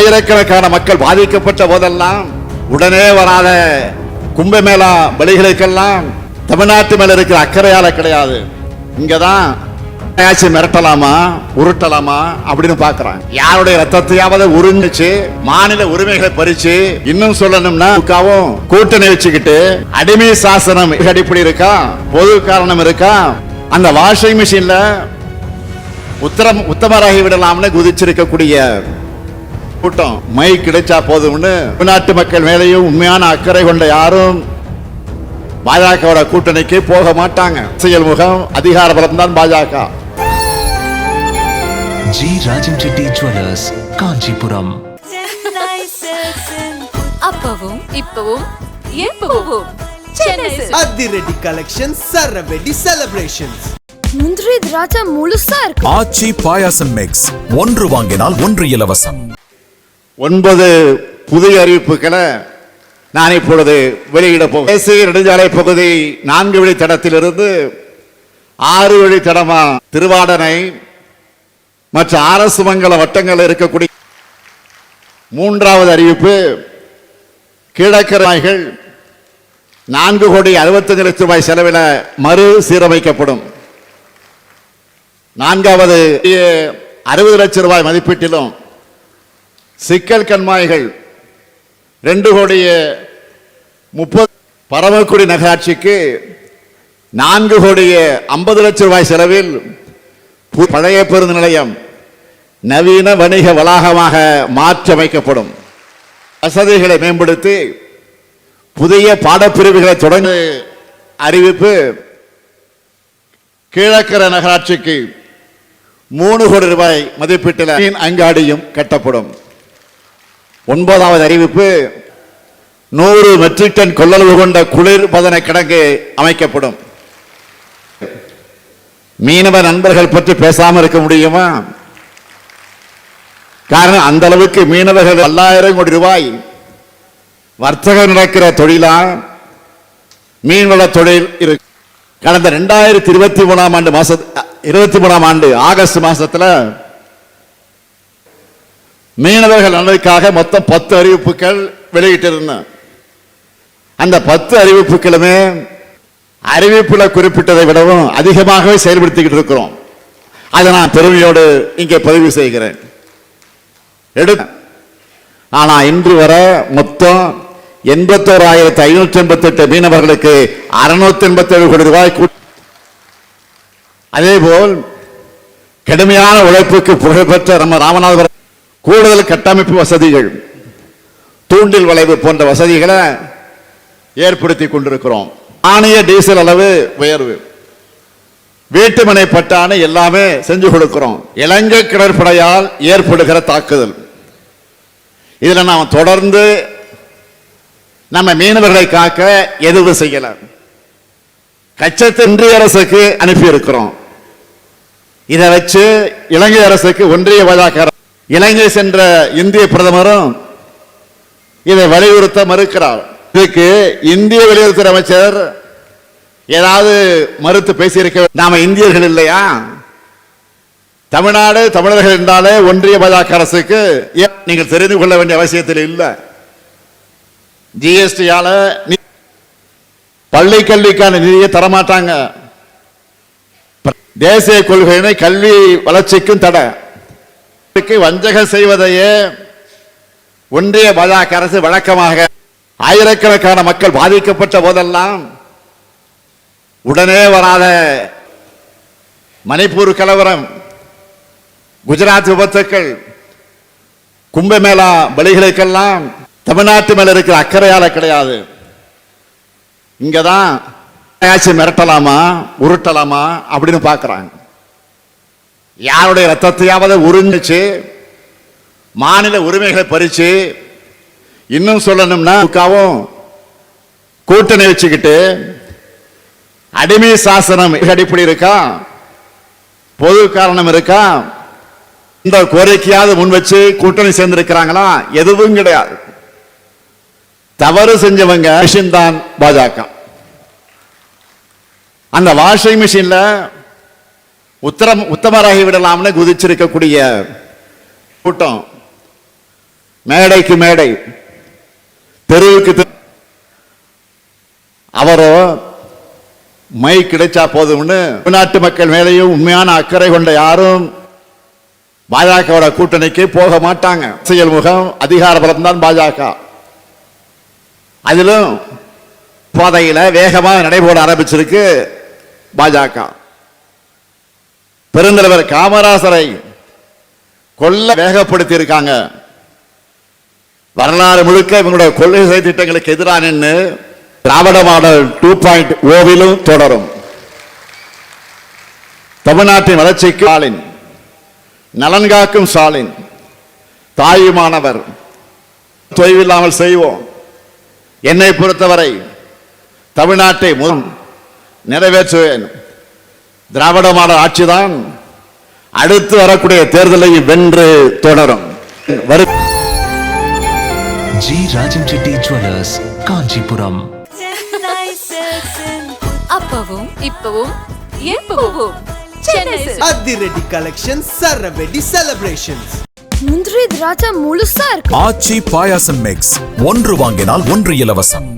ஆயிரக்கணக்கான மக்கள் பாதிக்கப்பட்ட போதெல்லாம் உடனே வராத கும்பமேளா பலிகளுக்கெல்லாம் தமிழ்நாட்டு மேல இருக்கிற அக்கறையால கிடையாது. இங்கதான் ஆச்சு மிரட்டலாமா உருட்டலாமா அப்படின்னு பாக்குறாங்க யாருடைய ரத்தத்தையாவது உருண்டுச்சு மாநில உரிமைகளை பறிச்சு இன்னும் சொல்லணும்னா கூட்டணி வச்சுக்கிட்டு அடிமை சாசனம் அடிப்படை இருக்கா பொது காரணம் இருக்கா? அந்த வாஷிங் மிஷின்ல உத்தரம் உத்தமராகி விடலாம்னு குதிச்சிருக்கக்கூடிய கூட்டம் மை கிடைச்சா போதும்னு தமிழ்நாட்டு மக்கள் மேலேயும் உண்மையான அக்கறை கொண்ட யாரும் பாஜகவோட கூட்டணிக்கு போக மாட்டாங்க. செயல் முகம் அதிகார பலம் தான் பாஜக. G Rajan Reddy jewellers Kanchipuram. அப்பவும் இப்பவும் எப்பவும். அதிரடி கலெக்ஷன் சரவெடி செலிப்ரேஷன்ஸ் முந்திரி திராட்சை முழுசா இருக்கு. ஆச்சி பாயாசம் மிக்ஸ் ஒன்று வாங்கினால் ஒன்று இலவசம். ஒன்பது புதிய அறிவிப்புகளை நான் இப்பொழுது வெளியிட போகிறேன். தேசிய நெடுஞ்சாலை பகுதி நான்கு வழித்தடத்திலிருந்து ஆறு வழித்தடமா திருவாடனை மற்ற அரசு மங்கல வட்டங்கள் இருக்கக்கூடிய மூன்றாவது அறிவிப்பு கீழக்கராய்கள் நான்கு கோடி அறுபத்தஞ்சு லட்சம் ரூபாய் செலவில் மறு சீரமைக்கப்படும். நான்காவது அறுபது லட்சம் ரூபாய் மதிப்பீட்டிலும் சிக்கல் கண்மாய்கள். ரெண்டு கோடிய முப்பது பரமக்குடி நகராட்சிக்கு நான்கு கோடிய ஐம்பது லட்சம் ரூபாய் செலவில் பு- பழைய பேருந்து நிலையம் நவீன வணிக வளாகமாக மாற்றமைக்கப்படும் வசதிகளை மேம்படுத்தி புதிய பாடப்பிரிவுகளை தொடர்ந்து அறிவிப்பு. கீழக்கரை நகராட்சிக்கு மூணு கோடி ரூபாய் மதிப்பீட்டில் அங்காடியும் கட்டப்படும். ஒன்பதாவது அறிவிப்பு. நூறு மெட்ரிக் டன் கொள்ளளவு கொண்ட குளிர்பதன கிடங்கு அமைக்கப்படும். மீனவ நண்பர்கள் பற்றி பேசாமல் இருக்க முடியுமா? காரணம் அந்த அளவுக்கு மீனவர்கள் பல்லாயிரம் கோடி ரூபாய் வர்த்தகம் நடக்கிற தொழிலா? மீன்வள தொழில் இருக்கு கடந்த ரெண்டாயிரத்தி இருபத்தி மூணாம் ஆண்டு மாச இருபத்தி மூணாம் ஆண்டு ஆகஸ்ட் மாசத்துல மீனவர்கள் நலனுக்காக மொத்தம் பத்து அறிவிப்புகள் வெளியிட்டிருந்தேன். அந்த பத்து அறிவிப்புகளுமே அறிவிப்புல குறிப்பிட்டதை விடவும் அதிகமாகவே செயல்படுத்திக்கிட்டு இருக்கிறோம். அதை நான் பெருமையோடு இங்கே பதிவு செய்கிறேன். எடு ஆனா இன்று வர மொத்தம் எண்பத்தோராயிரத்தி ஐநூற்றி எண்பத்தி எட்டு மீனவர்களுக்கு அறுநூத்தி எண்பத்தி ஏழு கோடி ரூபாய் அதே அதேபோல் கடுமையான உழைப்புக்கு புகழ்பெற்ற நம்ம ராமநாதபுரம் கூடுதல் கட்டமைப்பு வசதிகள் தூண்டில் வளைவு போன்ற வசதிகளை ஏற்படுத்தி கொண்டிருக்கிறோம். ஆணைய டீசல் அளவு உயர்வு. வீட்டுமனை பட்டான எல்லாமே செஞ்சு கொடுக்கிறோம். இலங்கை கடற்படையால் ஏற்படுகிற தாக்குதல். இதில் நாம் தொடர்ந்து நம்ம மீனவர்களை காக்க எதுவும் செய்யல. கச்சத்தை இன்றைய அரசுக்கு அனுப்பியிருக்கிறோம். இதை வச்சு இலங்கை அரசுக்கு ஒன்றிய பாஜக இலங்கை சென்ற இந்திய பிரதமரும் இதை வலியுறுத்த மறுக்கிறார். இதுக்கு இந்திய வெளியுறவுத்துறை அமைச்சர் ஏதாவது மறுத்து பேசியிருக்க நாம இந்தியர்கள் இல்லையா? தமிழ்நாடு தமிழர்கள் என்றாலே ஒன்றிய பாஜக அரசுக்கு ஏன் நீங்கள் தெரிந்து கொள்ள வேண்டிய அவசியத்தில் இல்லை. ஜிஎஸ்டியால பள்ளி கல்விக்கான நிதியை தரமாட்டாங்க. தேசிய கொள்கையினை கல்வி வளர்ச்சிக்கும் தடை. இதுக்கு வஞ்சகம் செய்வதையே ஒன்றிய பாஜக அரசு வழக்கமாக ஆயிரக்கணக்கான மக்கள் பாதிக்கப்பட்ட போதெல்லாம் உடனே வராத மணிப்பூர் கலவரம் குஜராத் விபத்துக்கள் கும்பமேளா பலிகளுக்கெல்லாம் தமிழ்நாட்டு மேல இருக்கிற அக்கறையால கிடையாது. இங்கதான் யாச்சும் மிரட்டலாமா உருட்டலாமா அப்படின்னு பாக்குறாங்க யாருடைய ரத்தத்தையாவது உறிஞ்சிச்சு மாநில உரிமைகளை பறிச்சு இன்னும் சொல்லணும்னா திமுகவும் கூட்டணி வச்சுக்கிட்டு அடிமை சாசனம் அடிப்படை இருக்கா? பொது காரணம் இருக்கா? இந்த கோரிக்கையாவது முன் வச்சு கூட்டணி சேர்ந்திருக்கிறாங்களா? எதுவும் கிடையாது. தவறு செஞ்சவங்க மிஷின் தான் பாஜக. அந்த வாஷிங் மிஷின்ல உத்தரம் உத்தமராகி விடலாம்னு குதிச்சிருக்கக்கூடிய கூட்டம். மேடைக்கு மேடை. தெருவுக்கு அவரோ மை கிடைச்சா போதும்னு தமிழ்நாட்டு மக்கள் மேலேயும் உண்மையான அக்கறை கொண்ட யாரும் பாஜகவோட கூட்டணிக்கு போக மாட்டாங்க. செயல்முகம் அதிகார பலம் தான் பாஜக. அதிலும் பாதையில் வேகமாக நடைபோட ஆரம்பிச்சிருக்கு பாஜக. பெருந்தலைவர் காமராசரை கொல்ல வேகப்படுத்தி இருக்காங்க வரலாறு முழுக்க இவங்களுடைய கொள்கை திட்டங்களுக்கு எதிராக நின்று திராவிட மாடல் டூ பாயிண்ட் ஓவிலும் தொடரும். தமிழ்நாட்டின் வளர்ச்சிக்கு ஸ்டாலின் நலன் காக்கும் ஸ்டாலின் தாயுமானவர் தொய்வில்லாமல் செய்வோம். என்னை பொறுத்தவரை தமிழ்நாட்டை முன் நிறைவேற்றுவேன். திராவிட மாடல் ஆட்சிதான். அடுத்து வரக்கூடிய தேர்தலை வென்று தொடரும். வரும் ஜி ராஜம் செட்டி ஜுவல்லர்ஸ் காஞ்சிபுரம். அப்பவும் இப்பவும் எப்பவும். அதிரடி கலெக்ஷன் சரவெடி செலிப்ரேஷன்ஸ் முந்திரி திராட்சை முழுசா இருக்கு. ஆச்சி பாயாசம் மிக்ஸ் ஒன்று வாங்கினால் ஒன்று இலவசம்.